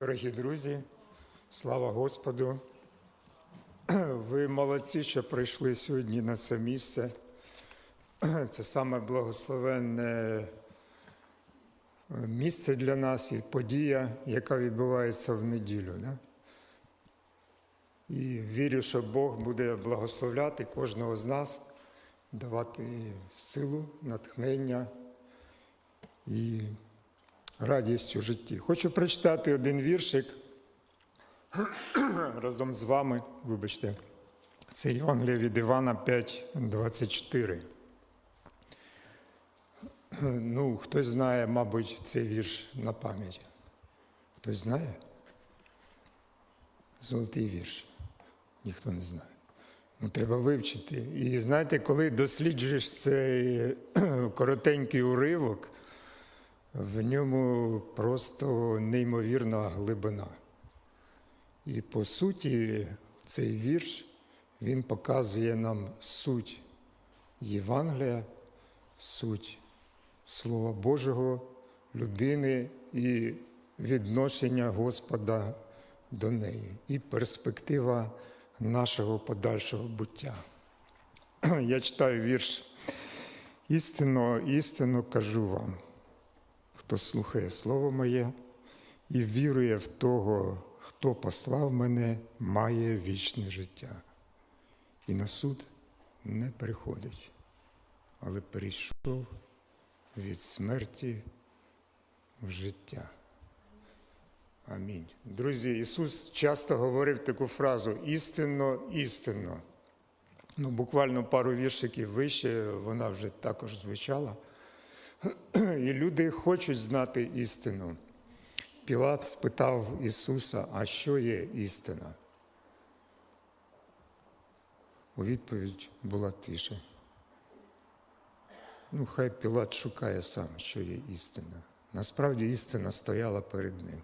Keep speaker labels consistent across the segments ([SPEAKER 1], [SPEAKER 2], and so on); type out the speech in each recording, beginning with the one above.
[SPEAKER 1] Дорогі друзі, слава Господу! Ви молодці, що прийшли сьогодні на це місце. Це саме благословенне місце для нас і подія, яка відбувається в неділю. Да? І вірю, що Бог буде благословляти кожного з нас, давати силу, натхнення і радість у житті. Хочу прочитати один віршик разом з вами, вибачте, це Євангелія від Івана 5, 24. Ну, хтось знає, мабуть, цей вірш на пам'ять. Хтось знає? Золотий вірш. Ніхто не знає. Ну, треба вивчити. І знаєте, коли досліджуєш цей коротенький уривок, в ньому просто неймовірна глибина. І по суті, цей вірш він показує нам суть Євангелія, суть Слова Божого, людини і відношення Господа до неї, і перспектива нашого подальшого буття. Я читаю вірш. Істинно, істинно кажу вам хто слухає Слово моє і вірує в того, хто послав мене, має вічне життя. І на суд не приходить, але перейшов від смерті в життя. Амінь. Друзі, Ісус часто говорив таку фразу істинно, істинно. Ну, буквально пару віршиків вище вона вже також звучала. І люди хочуть знати істину. Пілат спитав Ісуса, а що є істина? У відповідь була тиша. Ну, хай Пілат шукає сам, що є істина. Насправді істина стояла перед ним.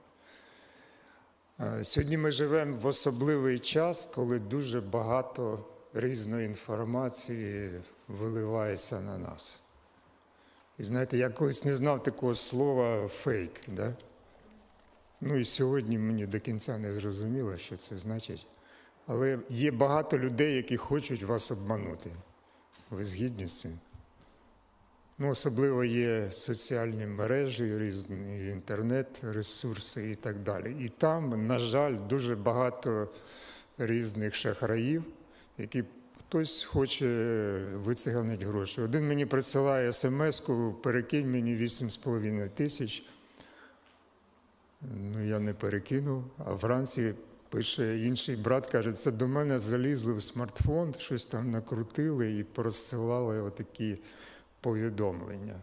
[SPEAKER 1] Сьогодні ми живемо в особливий час, коли дуже багато різної інформації виливається на нас. І знаєте, я колись не знав такого слова фейк. Да? Ну і сьогодні мені до кінця не зрозуміло, що це значить. Але є багато людей, які хочуть вас обманути. Ви згідні з цим? Ну, особливо є соціальні мережі, різні інтернет-ресурси і так далі. І там, на жаль, дуже багато різних шахраїв, які Хтось хоче вициганити гроші. Один мені присилає смс-ку, перекинь мені 8,5 тисяч. Ну, я не перекинув, а вранці пише інший брат, каже, це до мене залізли в смартфон, щось там накрутили і порозсилали отакі повідомлення.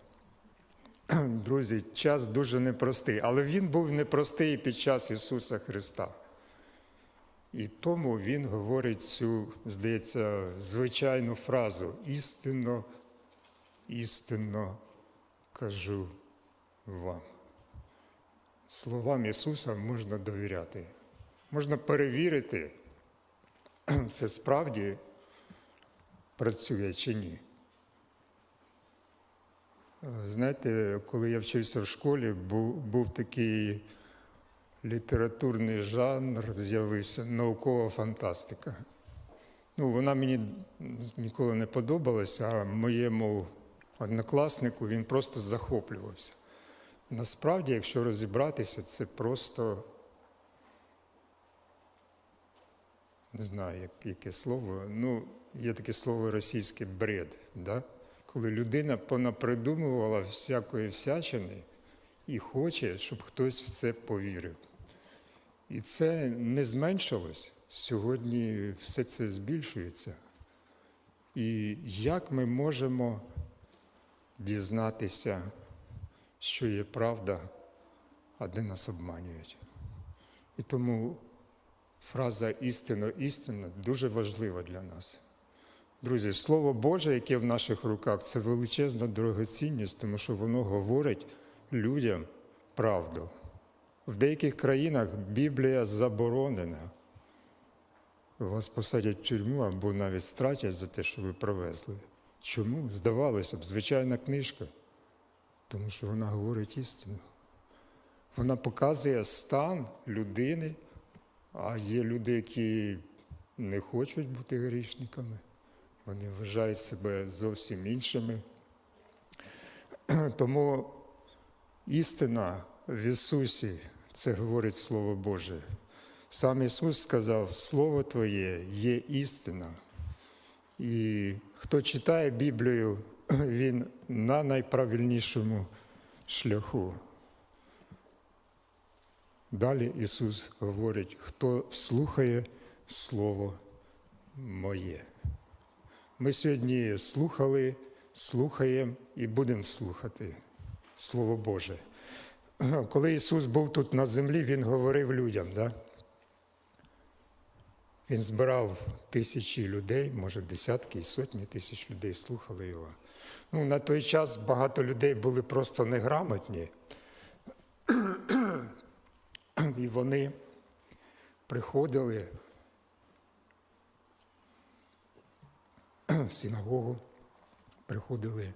[SPEAKER 1] Друзі, час дуже непростий, але він був непростий під час Ісуса Христа. І тому він говорить цю, здається, звичайну фразу істинно, істинно кажу вам. Словам Ісуса можна довіряти. Можна перевірити, це справді працює чи ні. Знаєте, коли я вчився в школі, був, був такий літературний жанр з'явився наукова фантастика. Ну, Вона мені ніколи не подобалася, а моєму однокласнику він просто захоплювався. Насправді, якщо розібратися, це просто не знаю, як, яке слово. Ну, є таке слово російське бред, да? коли людина понапридумувала всякої всячини і хоче, щоб хтось в це повірив. І це не зменшилось. Сьогодні все це збільшується. І як ми можемо дізнатися, що є правда, а де нас обманюють? І тому фраза істинно, істина дуже важлива для нас. Друзі, Слово Боже, яке в наших руках, це величезна дорогоцінність, тому що воно говорить людям правду. В деяких країнах Біблія заборонена. Вас посадять в тюрму або навіть стратять за те, що ви провезли. Чому? Здавалося б, звичайна книжка, тому що вона говорить істину. Вона показує стан людини, а є люди, які не хочуть бути грішниками, вони вважають себе зовсім іншими. Тому істина в Ісусі, це говорить Слово Боже. Сам Ісус сказав, Слово Твоє є істина. І хто читає Біблію, він на найправильнішому шляху. Далі Ісус говорить, хто слухає Слово Моє. Ми сьогодні слухали, слухаємо і будемо слухати Слово Боже. Коли Ісус був тут на землі, Він говорив людям. Да? Він збирав тисячі людей, може десятки і сотні тисяч людей слухали його. Ну, на той час багато людей були просто неграмотні. І вони приходили в синагогу, приходили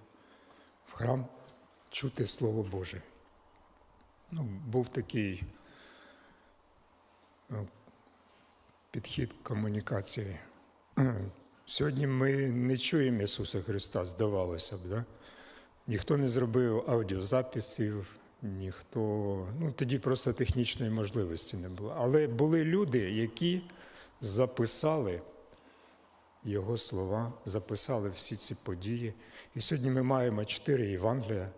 [SPEAKER 1] в храм чути Слово Боже. Ну, був такий е, підхід комунікації. Сьогодні ми не чуємо Ісуса Христа, здавалося б, да? ніхто не зробив аудіозаписів, ніхто, ну тоді просто технічної можливості не було. Але були люди, які записали Його слова, записали всі ці події. І сьогодні ми маємо чотири Євангелія,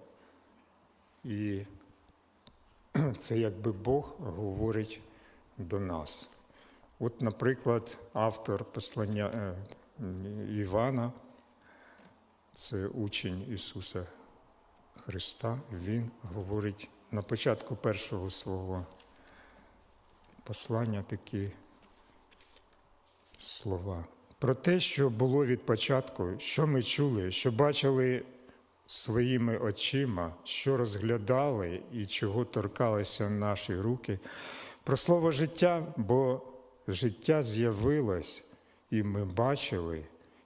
[SPEAKER 1] і це якби Бог говорить до нас. От, наприклад, автор послання е, Івана, це учень Ісуса Христа, він говорить на початку першого свого послання такі слова. Про те, що було від початку, що ми чули, що бачили своїми очима, що розглядали і чого торкалися наші руки. Про слово життя, бо життя з'явилось, і ми бачили,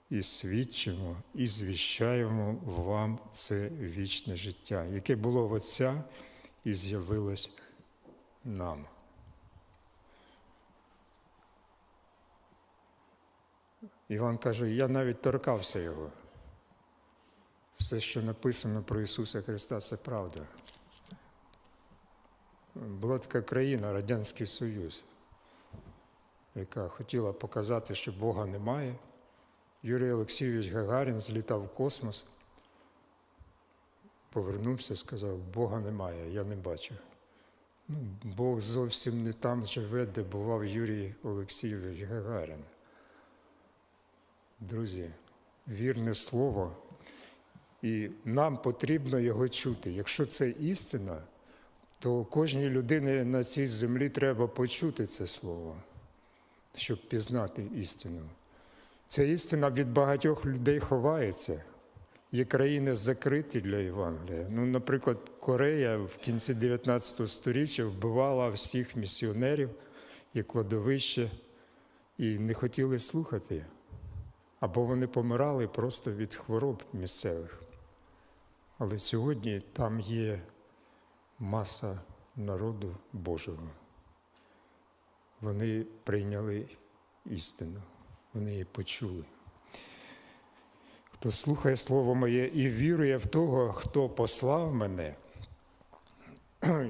[SPEAKER 1] і свідчимо, і звіщаємо вам це вічне життя, яке було в Отця і з'явилось нам. Іван каже, я навіть торкався його. Все, що написано про Ісуса Христа, це правда. Була така країна, Радянський Союз, яка хотіла показати, що Бога немає. Юрій Олексійович Гагарін злітав в космос, повернувся, сказав, Бога немає, я не бачу. Ну, Бог зовсім не там живе, де бував Юрій Олексійович Гагарін. Друзі, вірне слово, і нам потрібно його чути. Якщо це істина, то кожній людині на цій землі треба почути це слово, щоб пізнати істину. Ця істина від багатьох людей ховається. Є країни закриті для Євангелія. Ну, наприклад, Корея в кінці 19 століття вбивала всіх місіонерів і кладовище, і не хотіли слухати. Або вони помирали просто від хвороб місцевих. Але сьогодні там є маса народу Божого. Вони прийняли істину, вони її почули. Хто слухає Слово моє і вірує в того, хто послав мене,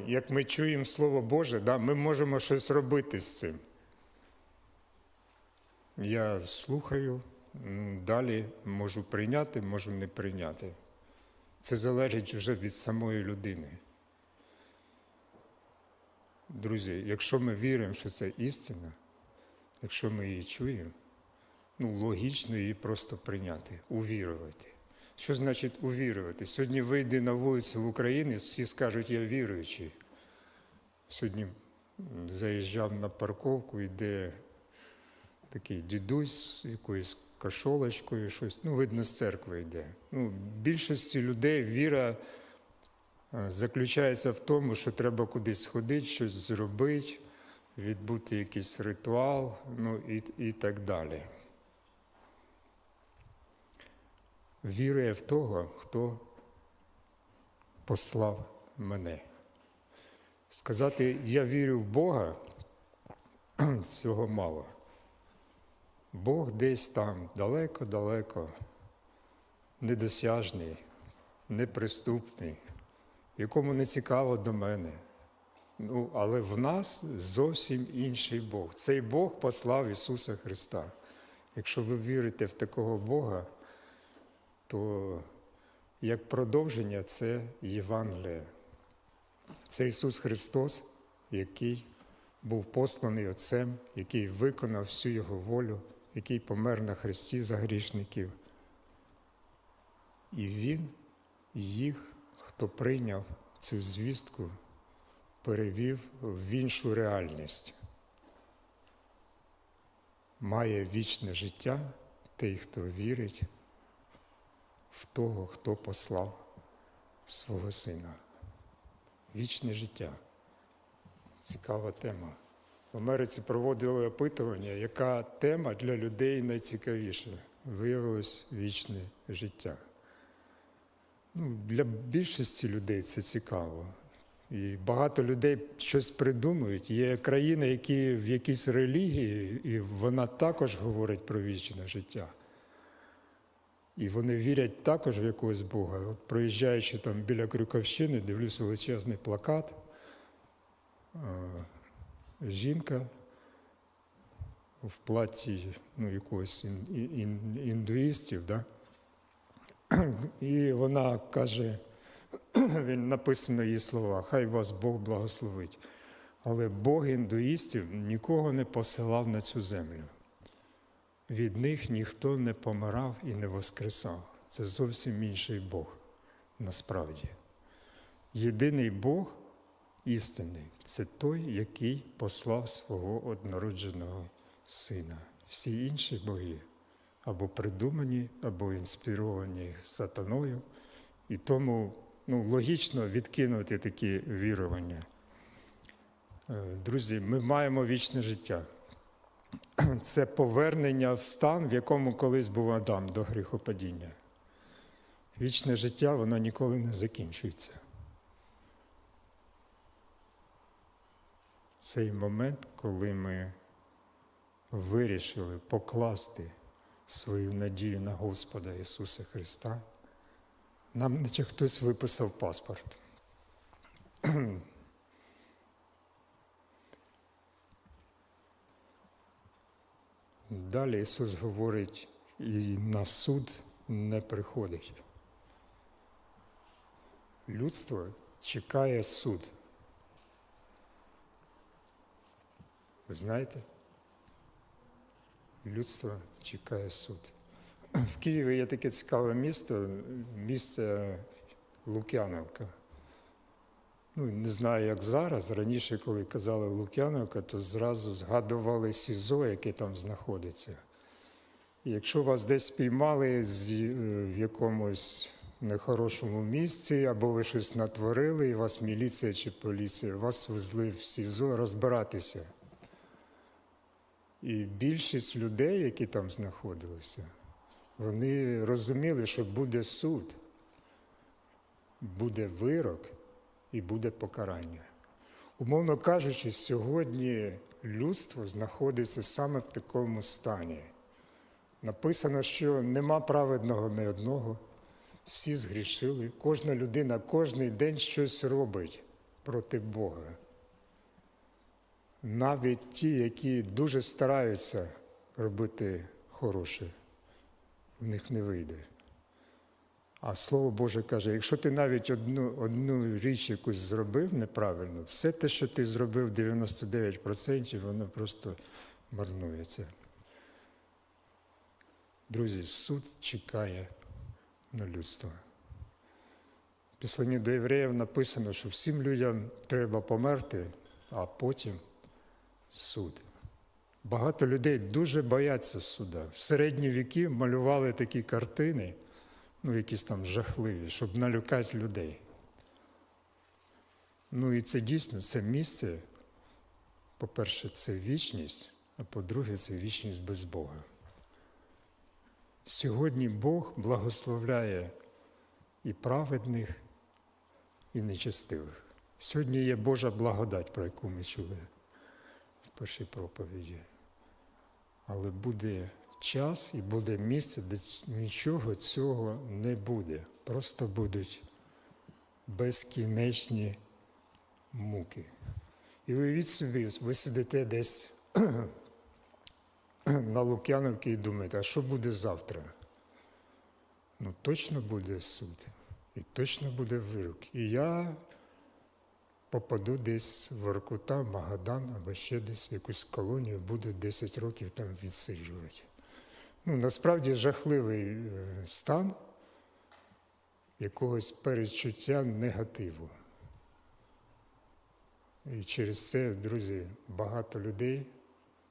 [SPEAKER 1] як ми чуємо Слово Боже, да, ми можемо щось робити з цим. Я слухаю, далі можу прийняти, можу не прийняти. Це залежить вже від самої людини. Друзі, якщо ми віримо, що це істина, якщо ми її чуємо, ну, логічно її просто прийняти, увірувати. Що значить увірувати? Сьогодні вийде на вулицю в Україні, всі скажуть, я віруючий. Сьогодні заїжджав на парковку, йде такий дідусь з якоюсь кашолочкою, щось, ну, видно, з церкви йде. Ну, Більшості людей віра заключається в тому, що треба кудись сходити, щось зробити, відбути якийсь ритуал, ну і, і так далі. Вірує в того, хто послав мене. Сказати, я вірю в Бога, цього мало. Бог десь там, далеко-далеко, недосяжний, неприступний, якому не цікаво до мене. Ну, але в нас зовсім інший Бог. Цей Бог послав Ісуса Христа. Якщо ви вірите в такого Бога, то як продовження це Євангеліє. Це Ісус Христос, який був посланий Отцем, який виконав всю Його волю, який помер на хресті за грішників. І Він їх, хто прийняв цю звістку, перевів в іншу реальність. Має вічне життя той, хто вірить в того, хто послав свого сина. Вічне життя. Цікава тема. В Америці проводили опитування, яка тема для людей найцікавіша. Виявилось вічне життя. Ну, для більшості людей це цікаво. І багато людей щось придумують. Є країни, які в якійсь релігії, і вона також говорить про вічне життя. І вони вірять також в якогось Бога. От проїжджаючи там біля Крюковщини, дивлюсь величезний плакат. Жінка в платі ну, якогось ін, ін, індуїстів, да? і вона каже, він написано її слова, хай вас Бог благословить. Але Бог індуїстів нікого не посилав на цю землю. Від них ніхто не помирав і не воскресав. Це зовсім інший Бог насправді. Єдиний Бог істинний це той, який послав свого однородженого сина. Всі інші боги або придумані, або інспіровані сатаною. І тому ну, логічно відкинути такі вірування. Е, Друзі, ми маємо вічне життя. Це повернення в стан, в якому колись був Адам до гріхопадіння. Вічне життя, воно ніколи не закінчується. Цей момент, коли ми вирішили покласти свою надію на Господа Ісуса Христа, нам наче хтось виписав паспорт. Далі Ісус говорить, і на суд не приходить. Людство чекає суд. Ви знаєте? Людство чекає суд. В Києві є таке цікаве місто, місце Лук'яновка. Ну, не знаю, як зараз. Раніше, коли казали Лук'яновка, то зразу згадували СІЗО, яке там знаходиться. Якщо вас десь спіймали е, в якомусь нехорошому місці, або ви щось натворили, і вас міліція чи поліція, вас везли в СІЗО розбиратися. І більшість людей, які там знаходилися, вони розуміли, що буде суд, буде вирок і буде покарання. Умовно кажучи, сьогодні людство знаходиться саме в такому стані. Написано, що нема праведного ні одного, всі згрішили, кожна людина кожний день щось робить проти Бога. Навіть ті, які дуже стараються робити хороше, в них не вийде. А Слово Боже каже, якщо ти навіть одну, одну річ якусь зробив неправильно, все те, що ти зробив 99%, воно просто марнується. Друзі, суд чекає на людство. Післанні до євреїв написано, що всім людям треба померти, а потім суд. Багато людей дуже бояться суда. В середні віки малювали такі картини, ну, якісь там жахливі, щоб налюкати людей. Ну і це дійсно це місце, по-перше, це вічність, а по-друге, це вічність без Бога. Сьогодні Бог благословляє і праведних, і нечестивих. Сьогодні є Божа благодать, про яку ми чули першій проповіді. Але буде час і буде місце, де нічого цього не буде. Просто будуть безкінечні муки. І уявіть собі, ви сидите десь на Лук'яновці і думаєте, а що буде завтра? Ну, точно буде суд, і точно буде вирок. І я попаду десь в Воркута, Магадан або ще десь в якусь колонію, буду 10 років там відсиджувати. Ну, насправді жахливий е, стан якогось перечуття негативу. І через це, друзі, багато людей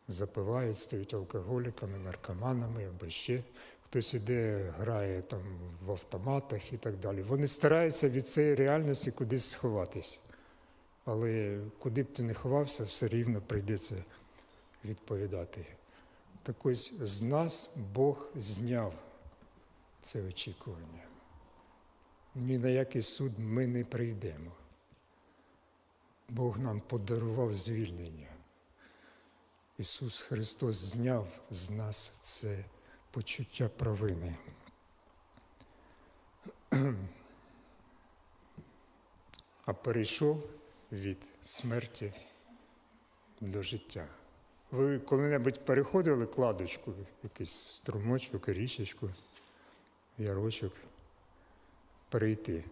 [SPEAKER 1] запивають, стають алкоголіками, наркоманами або ще. Хтось іде, грає там в автоматах і так далі. Вони стараються від цієї реальності кудись сховатись. Але куди б ти не ховався, все рівно прийдеться відповідати. Так ось з нас Бог зняв це очікування. Ні на який суд ми не прийдемо. Бог нам подарував звільнення. Ісус Христос зняв з нас це почуття провини. А перейшов від смерті до життя. Ви коли-небудь переходили кладочку, якийсь струмочок, річечку, ярочок, перейти.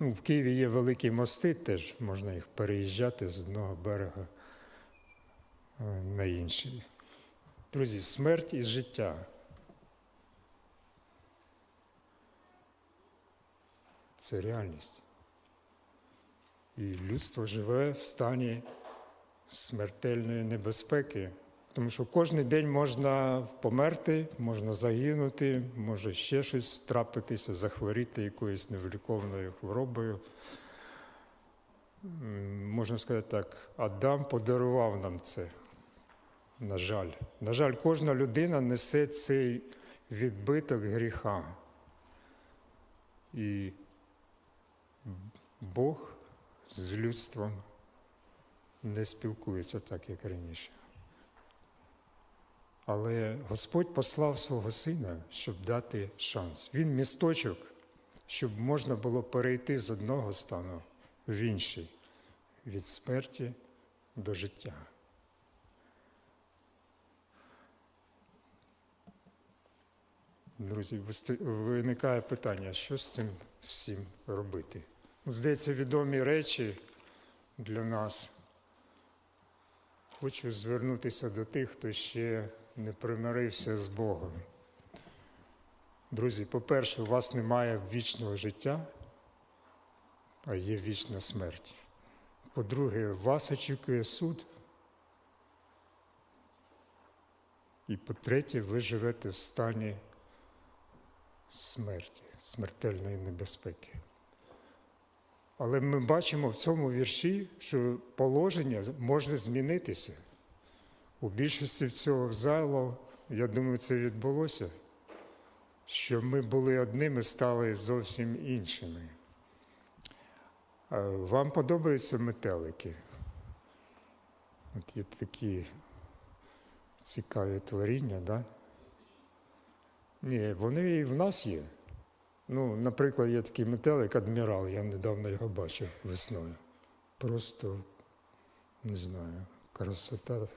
[SPEAKER 1] Ну, в Києві є великі мости, теж можна їх переїжджати з одного берега е, на інший. Друзі, смерть і життя. Це реальність. І людство живе в стані смертельної небезпеки, тому що кожен день можна померти, можна загинути, може ще щось трапитися, захворіти якоюсь невиліковною хворобою. Можна сказати так, Адам подарував нам це. На жаль. На жаль, кожна людина несе цей відбиток гріха. І Бог з людством не спілкується так, як раніше. Але Господь послав свого сина, щоб дати шанс. Він місточок, щоб можна було перейти з одного стану в інший, від смерті до життя. Друзі, виникає питання, що з цим всім робити? Здається, відомі речі для нас. Хочу звернутися до тих, хто ще не примирився з Богом. Друзі, по-перше, у вас немає вічного життя, а є вічна смерть. По-друге, вас очікує суд. І по-третє, ви живете в стані смерті, смертельної небезпеки. Але ми бачимо в цьому вірші, що положення може змінитися. У більшості цього залу, я думаю, це відбулося, що ми були одними, стали зовсім іншими. Вам подобаються метелики? От є такі цікаві творіння? Да? Ні, вони і в нас є. Ну, наприклад, є такий метелик адмірал, я недавно його бачив весною. Просто не знаю, красота.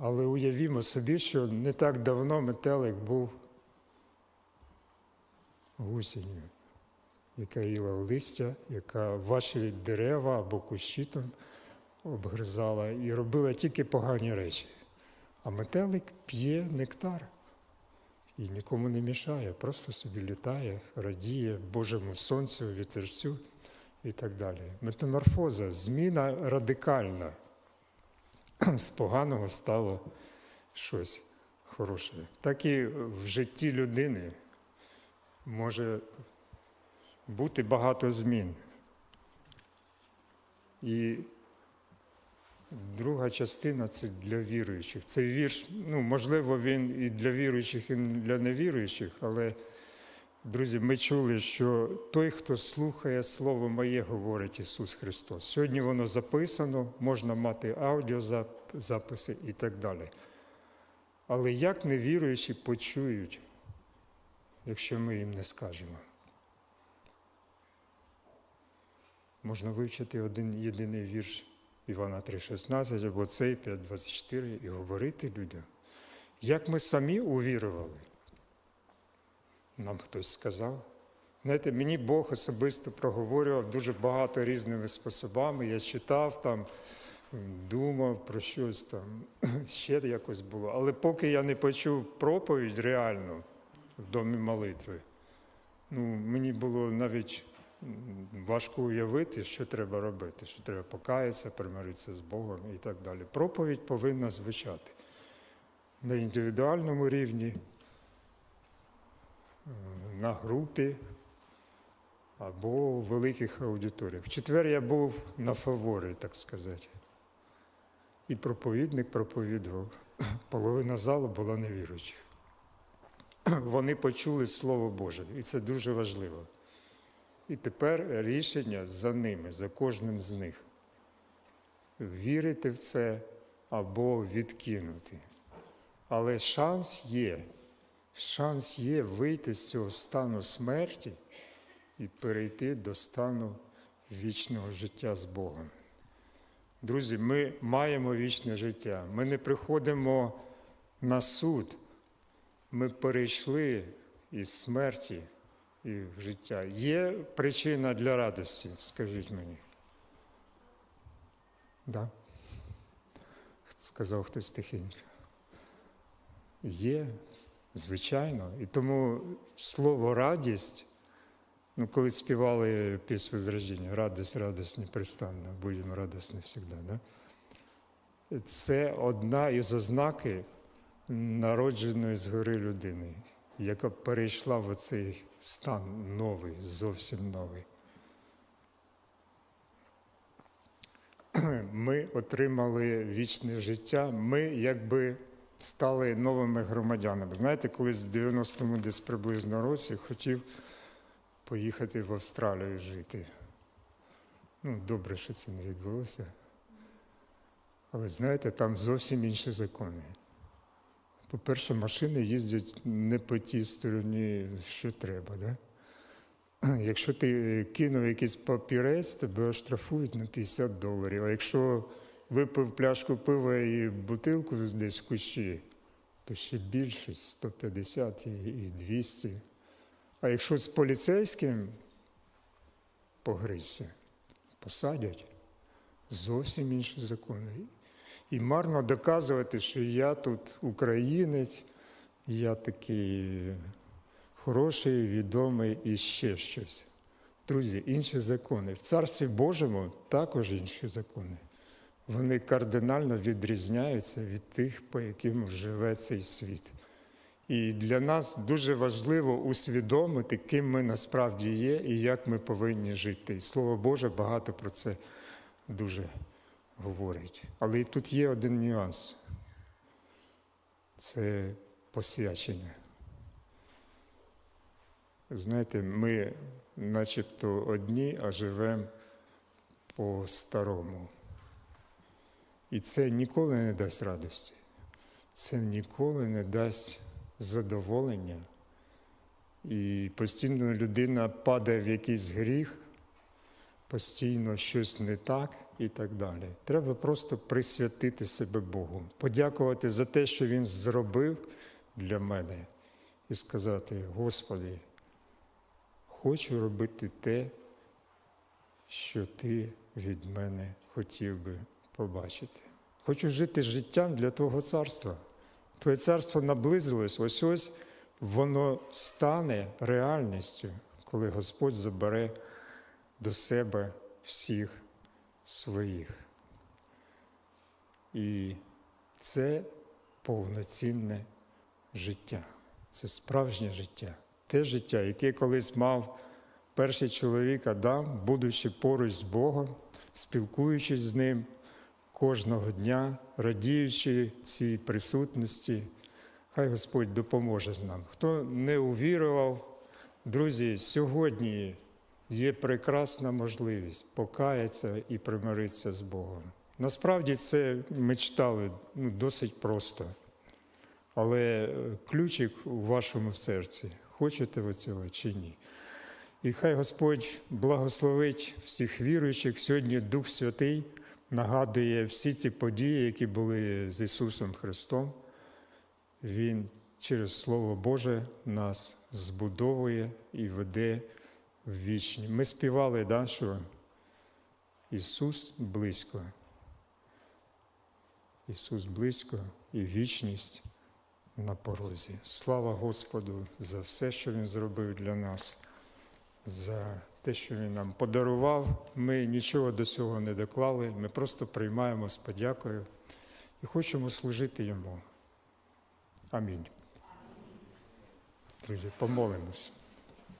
[SPEAKER 1] Але уявімо собі, що не так давно метелик був гусінню, яка їла листя, яка ваші дерева або кущі там обгризала і робила тільки погані речі. А метелик п'є нектар і нікому не мішає, просто собі літає, радіє Божому сонцю, вітерцю і так далі. Метаморфоза, зміна радикальна. З поганого стало щось хороше. Так і в житті людини може бути багато змін. І Друга частина це для віруючих. Цей вірш, ну, можливо, він і для віруючих, і для невіруючих, але Друзі, ми чули, що той, хто слухає Слово Моє, говорить Ісус Христос. Сьогодні воно записано, можна мати аудіозаписи і так далі. Але як невіруючі почують, якщо ми їм не скажемо? Можна вивчити один єдиний вірш Івана 3,16 або цей 5,24 і говорити людям. Як ми самі увірували, нам хтось сказав. Знаєте, мені Бог особисто проговорював дуже багато різними способами. Я читав там, думав про щось там, ще якось було. Але поки я не почув проповідь реальну в домі молитви, ну, мені було навіть важко уявити, що треба робити, що треба покаятися, примиритися з Богом і так далі. Проповідь повинна звучати на індивідуальному рівні, на групі або у великих аудиторіях. В четвер я був на фаворі, так сказати. І проповідник проповідував. Половина залу була невіруючих. Вони почули Слово Боже, і це дуже важливо. І тепер рішення за ними, за кожним з них. Вірити в це або відкинути. Але шанс є. Шанс є вийти з цього стану смерті і перейти до стану вічного життя з Богом. Друзі, ми маємо вічне життя. Ми не приходимо на суд. Ми перейшли із смерті і в життя. Є причина для радості, скажіть мені. Да? Сказав хтось тихенько. Є, звичайно. І тому слово радість, ну, коли співали пісню зраждення, радость, радость непрестанна, будемо радісні завжди. Да? Це одна із ознаки народженої згори людини, яка перейшла в оцей стан новий, зовсім новий. Ми отримали вічне життя, ми якби стали новими громадянами. Знаєте, колись в 90-му десь приблизно році хотів поїхати в Австралію жити. Ну, добре, що це не відбулося. Але знаєте, там зовсім інші закони. По-перше, машини їздять не по тій стороні, що треба. Да? Якщо ти кинув якийсь папірець, тебе оштрафують на 50 доларів. А якщо випив пляшку пива і бутилку десь в кущі, то ще більше 150 і 200. А якщо з поліцейським погризся, посадять зовсім інші закони. І марно доказувати, що я тут українець, я такий хороший, відомий і ще щось. Друзі, інші закони. В Царстві Божому також інші закони. Вони кардинально відрізняються від тих, по яким живе цей світ. І для нас дуже важливо усвідомити, ким ми насправді є і як ми повинні жити. І Слово Боже багато про це дуже говорить. Але тут є один нюанс це посвячення. Знаєте, ми начебто одні, а живемо по-старому. І це ніколи не дасть радості, це ніколи не дасть задоволення. І постійно людина падає в якийсь гріх, постійно щось не так і так далі. Треба просто присвятити себе Богу, подякувати за те, що Він зробив для мене, і сказати: Господи, хочу робити те, що Ти від мене хотів би побачити. Хочу жити життям для Твого царства. Твоє царство наблизилось, ось ось воно стане реальністю, коли Господь забере до себе всіх своїх. І це повноцінне життя, це справжнє життя, те життя, яке колись мав перший чоловік Адам, будучи поруч з Богом, спілкуючись з ним кожного дня, радіючи цій присутності. Хай Господь допоможе нам. Хто не увірував, Друзі, сьогодні є прекрасна можливість покаятися і примиритися з Богом. Насправді це ми читали ну, досить просто. Але е, ключик у вашому серці. Хочете ви цього чи ні? І хай Господь благословить всіх віруючих. Сьогодні Дух Святий нагадує всі ці події, які були з Ісусом Христом. Він через Слово Боже нас збудовує і веде вічні. Ми співали, да, що Ісус близько. Ісус близько і вічність на порозі. Слава Господу за все, що Він зробив для нас, за те, що Він нам подарував. Ми нічого до цього не доклали, ми просто приймаємо з подякою і хочемо служити Йому. Амінь. Друзі, помолимось.